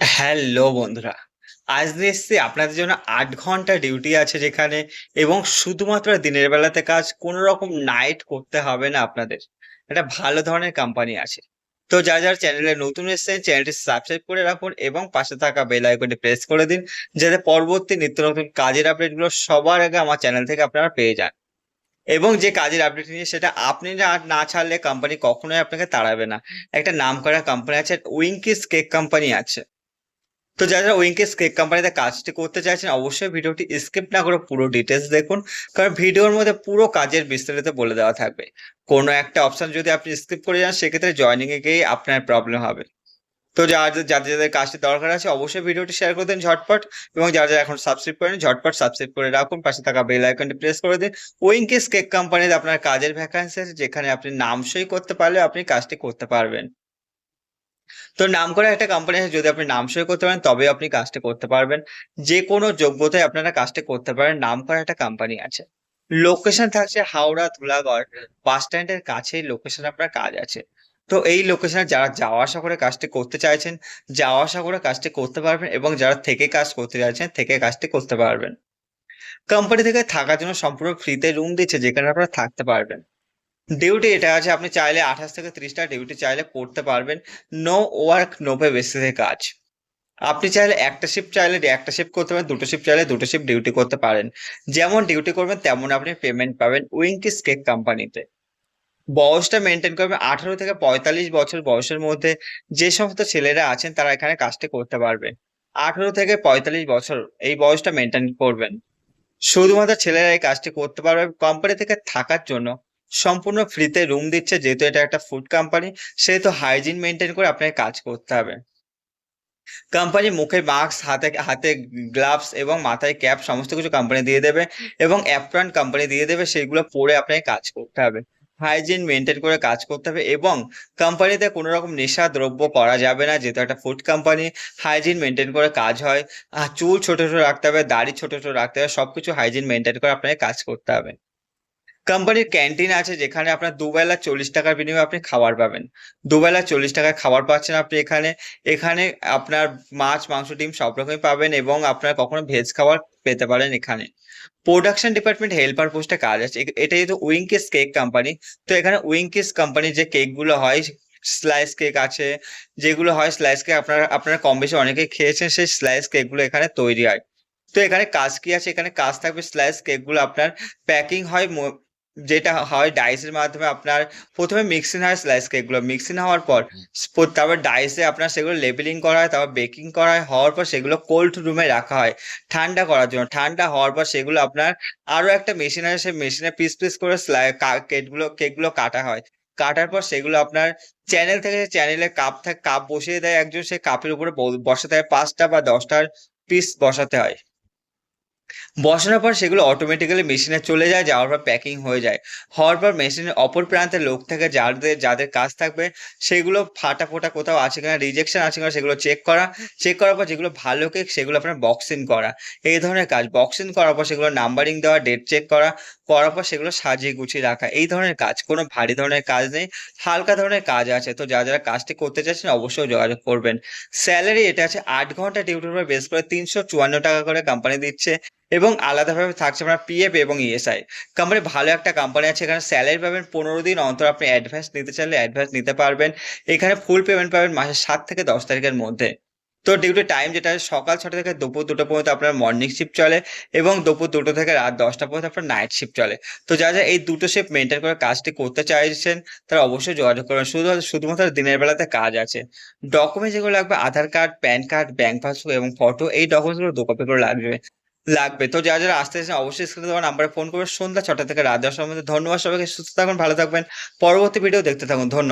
Hello বন্ধুরা। আজ নিয়ে আপনাদের জন্য আট ঘণ্টা ডিউটি আছে যেখানে এবং শুধুমাত্র দিনের বেলাতে কাজ কোনো রকম নাইট করতে হবে না আপনাদের। একটা ভালো ধরনের কোম্পানি আছে। তো যারা যারা চ্যানেলে নতুন এসেছেন চ্যানেলটি সাবস্ক্রাইব করে রাখুন এবং পাশে থাকা বেল আইকনটি প্রেস করে দিন, যাতে পরবর্তী নিত্য নতুন কাজের আপডেটগুলো সবার আগে আমার চ্যানেল থেকে আপনারা পেয়ে যান। এবং যে কাজের আপডেট নিয়ে সেটা আপনি না না ছাড়লে কোম্পানি কখনোই আপনাকে তাড়াবে না। একটা নাম করা কোম্পানি আছে উইঙ্কিস কেক কোম্পানি আছে। তো যারা যারা কেক কোম্পানিতে কাজটি করতে চাইছেন, অবশ্যই ভিডিওটি স্কিপ না করে পুরো ডিটেলস দেখুন। কারণ ভিডিওর মধ্যে পুরো কাজের বিস্তারিত বলে দেওয়া থাকবে। কোনো একটা অপশন যদি আপনি স্কিপ করে যান, সেক্ষেত্রে জয়নিং এ গিয়ে আপনার প্রবলেম হবে। তো যার যাদের যাদের কাজটি দরকার আছে, অবশ্যই ভিডিওটি শেয়ার করে দিন ঝটপট এবং যারা যারা এখন সাবস্ক্রাইব করেন ঝটপট সাবস্ক্রাইব করে রাখুন। পাশে থাকা বেল আইকনটি প্রেস করে দিন। উইঙ্কেস কেক কোম্পানিতে আপনার কাজের ভ্যাকান্সি আছে যেখানে আপনি নাম সই করতে পারলে আপনি কাজটি করতে পারবেন। তো নাম করা একটা কোম্পানি আছে, যদি আপনি নাম সই করতে পারেন তবে আপনি কাজটা করতে পারবেন। যে কোনো যোগ্যতায় আপনারা কাজটা করতে পারেন নাম করা একটা কোম্পানি আছে। লোকেশন থাকছে হাওড়া ধুলাগড় বাস স্ট্যান্ডের কাছেই লোকেশন আপনার কাজ আছে। তো এই লোকেশনে যারা যাওয়া আসা করে কাজটি করতে চাইছেন, যাওয়া আসা করে কাজটি করতে পারবেন এবং যারা থেকে কাজ করতে চাইছেন, থেকে কাজটি করতে পারবেন। কোম্পানি থেকে থাকার জন্য সম্পূর্ণ ফ্রিতে রুম দিচ্ছে, যেখানে আপনারা থাকতে পারবেন। ডিউটি এটা আছে, আপনি চাইলে আঠাশ থেকে ত্রিশটা ডিউটি চাইলে করতে পারবেন। নো ওয়ার্ক নো পে বেসিসে কাজ। আপনি চাইলে একটা শিফট চাইলে একটা শিফট করতে পারেন, দুটো শিফট চাইলে দুটো শিফট ডিউটি করতে পারেন। যেমন ডিউটি করবেন, তেমন আপনি পেমেন্ট পাবেন উইঙ্কিস কেক কোম্পানিতে বয়সটা মেনটেন করবেন, আঠারো থেকে পঁয়তাল্লিশ বছর বয়সের মধ্যে যে সমস্ত ছেলেরা আছেন, তারা এখানে কাজটি করতে পারবে। আঠারো থেকে পঁয়তাল্লিশ বছর, এই বয়সটা মেনটেন করবেন। শুধুমাত্র ছেলেরা এই কাজটি করতে পারবে কোম্পানি থেকে থাকার জন্য। সম্পূর্ণ ফ্রিতে রুম দিচ্ছে, যেহেতু এটা একটা ফুড কোম্পানি সেহেতু হাইজিন মেনটেন করে আপনাকে কাজ করতে হবে। কোম্পানি মুখে মাস্ক হাতে হাতে গ্লাভস এবং মাথায় ক্যাপ সমস্ত কিছু কোম্পানি দিয়ে দেবে এবং অ্যাপ্রন কোম্পানি দিয়ে দেবে, সেগুলো পরে আপনাকে কাজ করতে হবে। হাইজিন মেনটেন করে কাজ করতে হবে এবং কোম্পানিতে কোনো রকম নেশা দ্রব্য করা যাবে না, যেহেতু একটা ফুড কোম্পানি হাইজিন মেনটেন করে কাজ হয়। চুল ছোট ছোট রাখতে হবে, দাড়ি ছোট ছোট রাখতে হবে, সবকিছু হাইজিন মেনটেন করে আপনাকে কাজ করতে হবে। কোম্পানির ক্যান্টিন আছে যেখানে আপনার দুবেলা চল্লিশ টাকার বিনিময়ে আপনি খাবার পাবেন। দুবেলা চল্লিশ টাকায় খাবার পাচ্ছেন আপনি এখানে। এখানে আপনার মাছ, মাংস, ডিম সব রকমই পাবেন এবং আপনার কখনো ভেজ খাবার পেতে পারেন এখানে। প্রোডাকশন ডিপার্টমেন্ট হেল্পার পোস্টে কাজ আছে। এটা যেহেতু উইঙ্কিস কেক কোম্পানি, তো এখানে উইঙ্কিস কোম্পানির যে কেকগুলো হয়, স্লাইস কেক আছে, যেগুলো হয় স্লাইস কেক, আপনারা আপনারা কম বেশি অনেকেই খেয়েছেন, সেই স্লাইস কেকগুলো এখানে তৈরি হয়। তো এখানে কাজ কি আছে? এখানে কাজ থাকবে স্লাইস কেকগুলো আপনার প্যাকিং হয় যেটা হয় ডাইসের মাধ্যমে আপনার প্রথমে মিক্সিং হয় স্লাইস কেকগুলো মিক্সিং হওয়ার পর তারপর ডাইসে আপনার সেগুলো লেবেলিং করা হয় তারপর বেকিং করা হয় হওয়ার পর সেগুলো কোল্ড রুমে রাখা হয় ঠান্ডা করার জন্য। ঠান্ডা হওয়ার পর সেগুলো আপনার আরও একটা মেশিন আছে সেই মেশিনে পিস পিস করে কেকগুলো কেকগুলো কাটা হয়। কাটার পর সেগুলো আপনার চ্যানেল থেকে চ্যানেলে কাপ থাকে কাপ বসিয়ে দেয় একজন সেই কাপের উপরে বসাতে হয়। পাঁচটা বা দশটার পিস বসাতে হয়। বসানোর পর সেগুলো অটোমেটিক্যালি মেশিনে চলে যায়, যাওয়ার পর প্যাকিং হয়ে যায়। হওয়ার পর মেশিনের অপর প্রান্তে লোক থাকে যাদের যাদের কাজ থাকবে, সেগুলো ফাটা ফোটা কোথাও আছে কিনা রিজেকশন আছে কিনা সেগুলো চেক করা। চেক করার পর যেগুলো ভালো কেক সেগুলো আপনার বক্সিং করা। এই ধরনের কাজ বক্সিং করার পর সেগুলো নাম্বারিং দেওয়া ডেট চেক করা, করার পর সেগুলো সাজিয়ে গুছিয়ে রাখা। এই ধরনের কাজ, কোনো ভারী ধরনের কাজ নেই, হালকা ধরনের কাজ আছে। তো যারা যারা কাজটি করতে চাচ্ছেন অবশ্যই যোগাযোগ করবেন। স্যালারি এটা আছে আট ঘণ্টা ডিউটির উপর বেস করে তিনশো চুয়ান্ন টাকা করে কোম্পানি দিচ্ছে। এবং আলাদাভাবে থাকছে আপনার পিএফ এবং ইএসআই কোম্পানি ভালো একটা কোম্পানি আছে, এখানে স্যালারি পাবেন পনেরো দিন, অন্তর আপনি অ্যাডভান্স নিতে চাইলে অ্যাডভান্স নিতে পারবেন। এখানে ফুল পেমেন্ট পাবেন মাসের সাত থেকে দশ তারিখের মধ্যে। তো ডিউটি টাইম যেটা সকাল ছটা থেকে দুপুর দুটো পর্যন্ত আপনার মর্নিং শিফট চলে এবং দুপুর দুটো থেকে রাত দশটা পর্যন্ত আপনার নাইট শিফট চলে। তো যা যা এই দুটো শিফট মেনটেন করে কাজটি করতে চাইছেন, তারা অবশ্যই যোগাযোগ করবেন শুধু শুধুমাত্র দিনের বেলাতে কাজ আছে। ডকুমেন্ট যেগুলো লাগবে Aadhaar card PAN card bank passbook এবং ফটো এই ডকুমেন্টসগুলো দু কপি করে লাগবে। লাগবে। তো যারা যারা আসতে চাইছেন অবশ্যই স্ক্রিনে দেওয়া নাম্বারে ফোন করবে সন্ধ্যা ছটা থেকে রাত দশটার মধ্যে। ধন্যবাদ সবাইকে। সুস্থ থাকুন, ভালো থাকবেন। পরবর্তী ভিডিও দেখতে থাকুন। ধন্যবাদ।